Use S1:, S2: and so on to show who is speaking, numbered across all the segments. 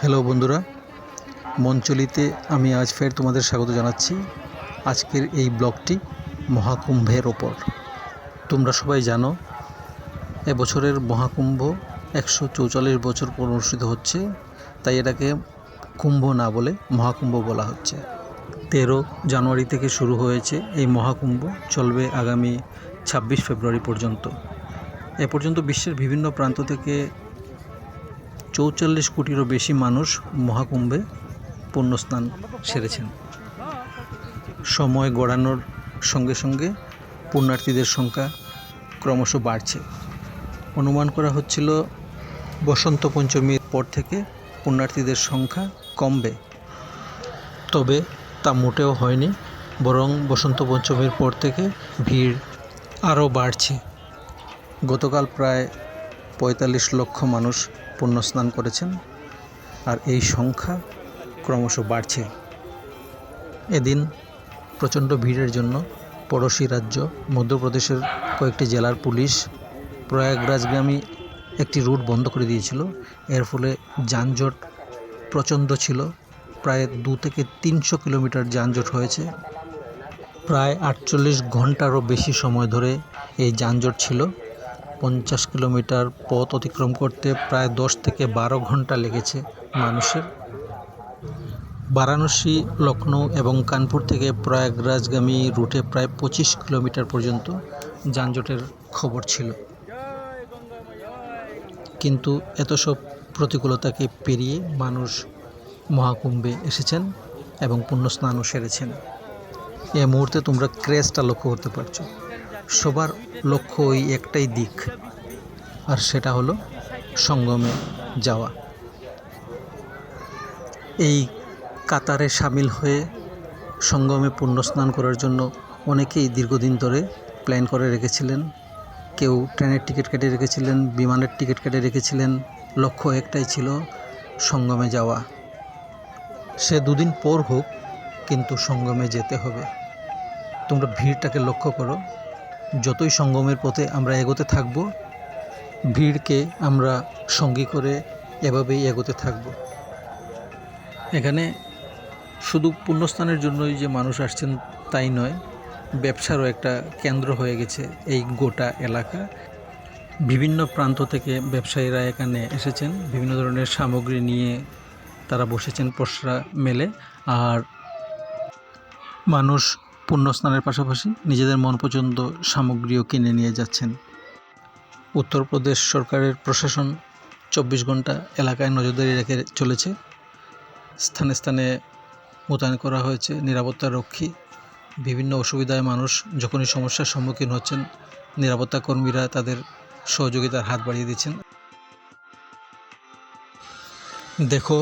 S1: Hello বন্ধুরা, মঞ্চলিতে আমি আজ ফের তোমাদের স্বাগত জানাচ্ছি আজকের এই ব্লগটি মহাকুম্ভের ওপর। তোমরা সবাই জানো, এবছরের মহাকুম্ভ একশো চৌচল্লিশ বছর পর অনুষ্ঠিত হচ্ছে, তাই এটাকে কুম্ভ না বলে মহাকুম্ভ বলা হচ্ছে। তেরো জানুয়ারি থেকে শুরু হয়েছে এই মহাকুম্ভ, চলবে আগামী ছাব্বিশ ফেব্রুয়ারি পর্যন্ত। এ পর্যন্ত বিশ্বের বিভিন্ন প্রান্ত থেকে চৌচল্লিশ কোটিরও বেশি মানুষ মহাকুম্ভে পুণ্যস্নান সেরেছেন। সময় গড়ানোর সঙ্গে সঙ্গে পুণ্যার্থীদের সংখ্যা ক্রমশ বাড়ছে। অনুমান করা হচ্ছিল বসন্ত পঞ্চমীর পর থেকে পুণ্যার্থীদের সংখ্যা কমবে। তবে তা মোটেও হয়নি, বরং বসন্ত পঞ্চমীর পর থেকে ভিড় আরও বাড়ছে। গতকাল প্রায় পঁয়তাল্লিশ লক্ষ মানুষ পুণ্যস্নান করেছেন, আর এই সংখ্যা ক্রমশ বাড়ছে। এদিন প্রচণ্ড ভিড়ের জন্য পড়োশি রাজ্য, মধ্যপ্রদেশের কয়েকটি জেলার পুলিশ প্রয়াগরাজগামী একটি রুট বন্ধ করে দিয়েছিল। এর ফলে যানজট প্রচণ্ড ছিল। প্রায় দু থেকে তিনশো কিলোমিটার যানজট হয়েছে। প্রায় আটচল্লিশ ঘন্টারও বেশি সময় ধরে এই যানজট ছিল। পঞ্চাশ কিলোমিটার পথ অতিক্রম করতে প্রায় দশ থেকে বারো ঘণ্টা লেগেছে মানুষের। বারাণসী লখনৌ এবং কানপুর থেকে প্রয়াগরাজগামী রুটে প্রায় পঁচিশ কিলোমিটার পর্যন্ত যানজটের খবর ছিল। কিন্তু এত সব প্রতিকূলতাকে পেরিয়ে মানুষ মহাকুম্ভে এসেছেন এবং পুণ্য স্নানও সেরেছেন। এ মুহূর্তে তোমরা ক্রেজটা লক্ষ্য করতে পারছ। সবার লক্ষ্য ওই একটাই দিক, আর সেটা হলো সঙ্গমে যাওয়া। এই কাতারে সামিল হয়ে সঙ্গমে পুণ্যস্নান করার জন্য অনেকেই দীর্ঘদিন ধরে প্ল্যান করে রেখেছিলেন। কেউ ট্রেনের টিকিট কেটে রেখেছিলেন, বিমানের টিকিট কেটে রেখেছিলেন, লক্ষ্য একটাই ছিল সঙ্গমে যাওয়া। সে দুদিন পর হোক, কিন্তু সঙ্গমে যেতে হবে। তোমরা ভিড়টাকে লক্ষ্য করো। যতই সঙ্গমের পথে আমরা এগোতে থাকব, ভিড়কে আমরা সঙ্গী করে এভাবেই এগোতে থাকব। এখানে শুধু পুণ্যস্থানের জন্যই যে মানুষ আসছেন তাই নয়, ব্যবসারও একটা কেন্দ্র হয়ে গেছে এই গোটা এলাকা। বিভিন্ন প্রান্ত থেকে ব্যবসায়ীরা এখানে এসেছেন, বিভিন্ন ধরনের সামগ্রী নিয়ে তারা বসেছেন পসরা মেলে। আর মানুষ পুণ্যস্নানের পাশাপাশি নিজেদের মন পছন্দ সামগ্রীও কিনে নিয়ে যাচ্ছেন। উত্তরপ্রদেশ সরকারের প্রশাসন চব্বিশ ঘণ্টা এলাকায় নজরদারি রেখে চলেছে। স্থানে স্থানে মোতায়েন করা হয়েছে নিরাপত্তা রক্ষী। বিভিন্ন অসুবিধায় মানুষ যখনই সমস্যার সম্মুখীন হচ্ছেন, নিরাপত্তা কর্মীরা তাদের সহযোগিতার হাত বাড়িয়ে দিচ্ছেন। দেখো,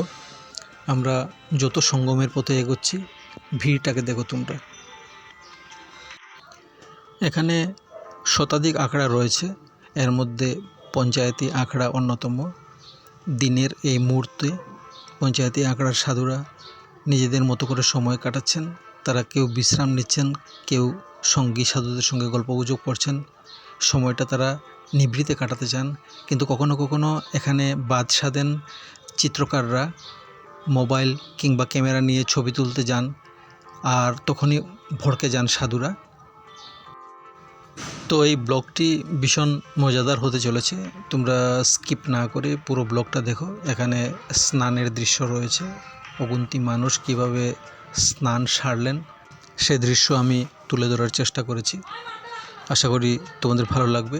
S1: আমরা যত সঙ্গমের পথে এগোচ্ছি, ভিড়টাকে দেখো তোমরা। এখানে শতাধিক আখড়া রয়েছে। এর মধ্যে পঞ্চায়েতি আখড়া অন্যতম। দিনের এই মুহূর্তে পঞ্চায়েতি আখড়ার সাধুরা নিজেদের মতো করে সময় কাটাচ্ছেন। তারা কেউ বিশ্রাম নিচ্ছেন, কেউ সঙ্গী সাধুদের সঙ্গে গল্পগুজব করছেন। সময়টা তারা নিভৃতে কাটাতে চান। কিন্তু কখনো কখনো এখানে বাদ সাধেন চিত্রকাররা মোবাইল কিংবা ক্যামেরা নিয়ে ছবি তুলতে যান। আর তখনই ভড়কে যান সাধুরা। তো এই ব্লগটি ভীষণ মজাদার হতে চলেছে। তোমরা স্কিপ না করে পুরো ব্লগটা দেখো। এখানে স্নানের দৃশ্য রয়েছে। অগুন্তি মানুষ কীভাবে স্নান সারলেন, সে দৃশ্য আমি তুলে ধরার চেষ্টা করেছি। আশা করি তোমাদের ভালো লাগবে।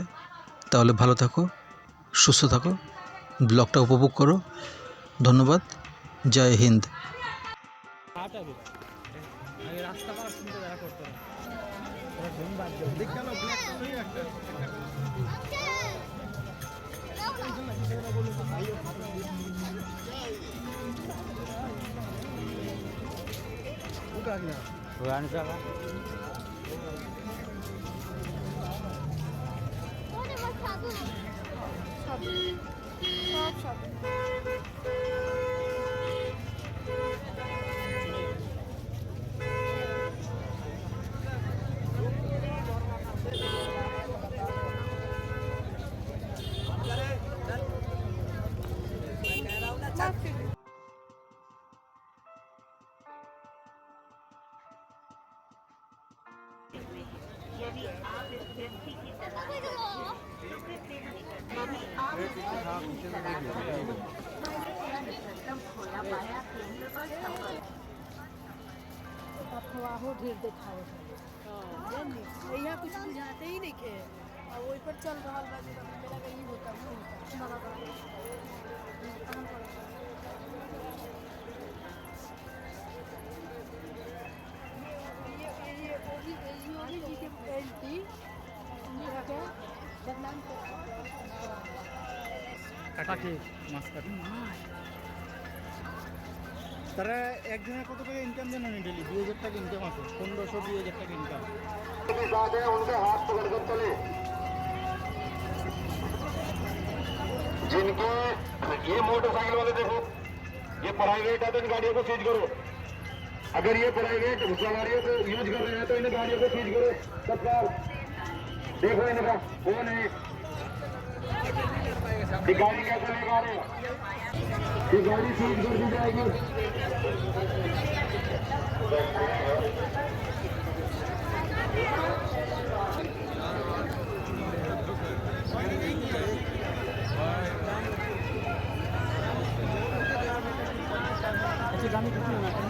S1: তাহলে ভালো থাকো, সুস্থ থাকো, ব্লগটা উপভোগ করো। ধন্যবাদ। জয় হিন্দ।
S2: সব সব সব
S3: अफवाह ढेर देखावे कुछ बुझाते ही नहीं के और वही पर चल रहा होता
S4: কাটে মাছ কাটে তারা একজনের কত টাকা ইনকাম জানেন ডেলি দুই হাজার টাকা ইনকাম আছে পনেরোশো দুই হাজার টাকা ইনকাম
S5: के साथ हैं उनके हाथ पकड़कर चले जिनके ये मोटरसाइकिल वाले देखो ये प्राइवेट है तो इन गाड़ियों को सीज करो अगर ये प्राइवेट सवारियों को यूज कर रहे हैं तो इन गाड़ियों को सीज करो तत्काल देखो इनका कौन है ये गाड़ी कैसे लगा रहे ये गाड़ी सीट कर दी जाएगी।
S4: अच्छा गाड़ी कितनी होना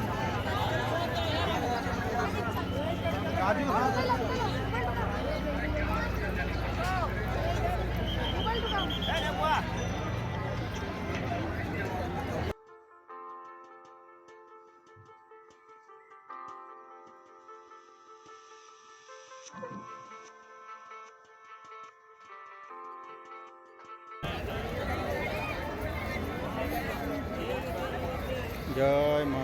S4: জয় মা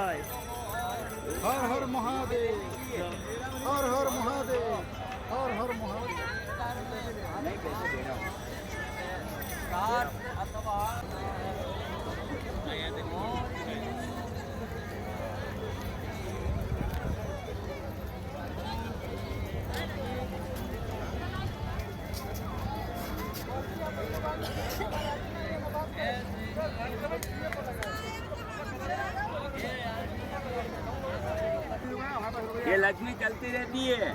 S4: जाए हर हर महादेव हर हर
S6: महादेव हर हर महादेव alcalde
S4: nieve.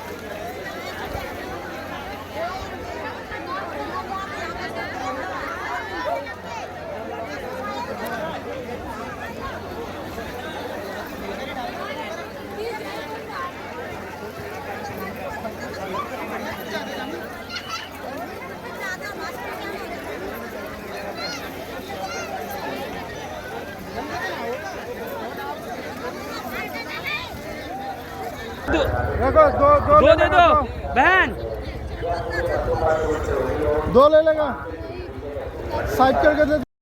S4: दो दो
S7: दो
S4: ले
S7: दे
S4: लेगा,
S7: दो बहन
S4: दो ले लेगा साइड करके दे